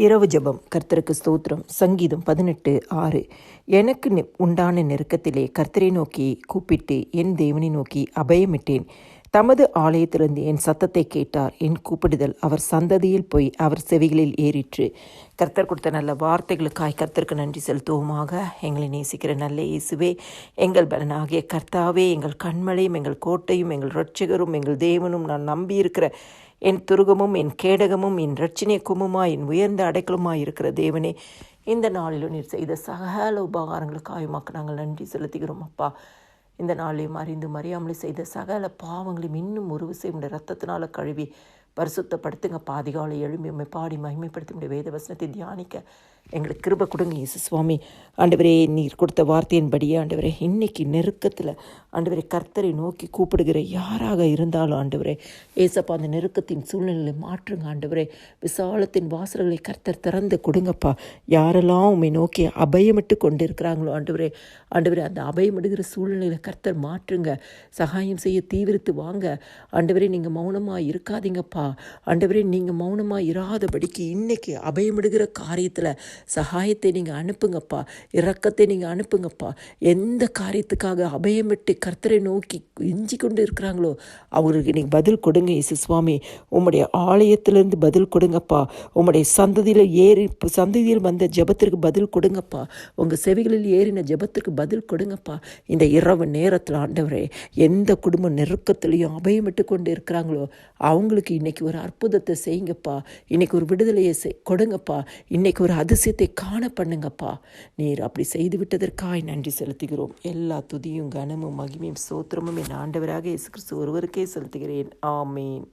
இரவு ஜெபம். கர்த்தருக்கு ஸ்தோத்திரம். சங்கீதம் பதினெட்டு ஆறு. எனக்கு உண்டான நெருக்கத்திலே கர்த்தரை நோக்கி கூப்பிட்டு என் தேவனை நோக்கி அபயமிட்டேன். தமது ஆலயத்திலிருந்து என் சத்தத்தை கேட்டார். என் கூப்பிடுதல் அவர் சந்ததியில் போய் அவர் செவிகளில் ஏறிற்று. கர்த்தர் கொடுத்த நல்ல வார்த்தைகளுக்காய் கர்த்தருக்கு நன்றி செலுத்துவோமாக. எங்களை நேசிக்கிற நல்ல இயேசுவே எங்கள் பலனாகிய கர்த்தாவே எங்கள் கண்மலையும் எங்கள் கோட்டையும் எங்கள் ரட்சகரும் எங்கள் தேவனும் நான் நம்பியிருக்கிற என் துருகமும் என் கேடகமும் என் ரட்சணிய என் உயர்ந்த அடைக்கலுமாய் இருக்கிற தேவனே இந்த நாளிலும் நீர் செய்த சகல உபகாரங்களுக்காக நாங்கள் நன்றி செலுத்துகிறோம் அப்பா. இந்த நாளையும் அறிந்து மறியாமலே செய்த சகல பாவங்களையும் இன்னும் ஒரு விசை உடைய ரத்தத்தினால கழுவி பரிசுத்தப்படுத்துங்க. பாதிகாலை எழும்பி உம்மை பாடி மகிமைப்படுத்தி உடைய வேத வசனத்தை தியானிக்க எங்களுக்கு கிருப கொடுங்க இயேசு சுவாமி ஆண்டவரே நீர் கொடுத்த வார்த்தையின்படியே ஆண்டவரே இன்னைக்கு நெருக்கத்தில் ஆண்டவரே கர்த்தரை நோக்கி கூப்பிடுகிற யாராக இருந்தாலும் ஆண்டவரே ஏசப்பா அந்த நெருக்கத்தின் சூழ்நிலையை மாற்றுங்க ஆண்டவரே. விசாலத்தின் வாசல்களை கர்த்தர் திறந்து கொடுங்கப்பா. யாரெல்லாம் உண்மை நோக்கி அபயமிட்டு கொண்டு இருக்கிறாங்களோ ஆண்டவரே ஆண்டவரே அந்த அபயமிடுகிற சூழ்நிலையில் கர்த்தர் மாற்றுங்க. சகாயம் செய்ய தீவிரத்து வாங்க. ஆண்டவரே நீங்கள் மௌனமாக இருக்காதீங்கப்பா. ஆண்டவரே நீங்கள் மௌனமாக இராதபடிக்கு இன்னைக்கு அபயமிடுகிற காரியத்தில் சகாயத்தை நீங்கள் அனுப்புங்கப்பா. இரக்கத்தை நீங்கள் அனுப்புங்கப்பா. எந்த காரியத்துக்காக அபயமிட்டு கர்த்தரை நோக்கி இஞ்சி கொண்டு இருக்கிறாங்களோ அவங்களுக்கு நீங்கள் பதில் கொடுங்க இசு சுவாமி. உம்முடைய ஆலயத்திலேருந்து பதில் கொடுங்கப்பா. உம்முடைய சந்ததியில் ஏறி சந்ததியில் வந்த ஜெபத்திற்கு பதில் கொடுங்கப்பா. உங்கள் செவிகளில் ஏறின ஜபத்திற்கு பதில் கொடுங்கப்பா. இந்த இரவு நேரத்தில் ஆண்டவரே எந்த குடும்ப நெருக்கத்திலையும் அபயமிட்டு கொண்டு இருக்கிறாங்களோ அவங்களுக்கு இன்னைக்கு ஒரு அற்புதத்தை செய்யுங்கப்பா. இன்னைக்கு ஒரு விடுதலையை செய் கொடுங்கப்பா. இன்னைக்கு ஒரு அதிசயத்தை காண பண்ணுங்கப்பா. நீர் அப்படி செய்து விட்டதற்காய் நன்றி செலுத்துகிறோம். எல்லா துதியும் கனமும் மகிமையும் சோத்திரமும் என் ஆண்டவராக இயேசு கிறிஸ்து ஒருவருக்கே செலுத்துகிறேன். ஆமேன்.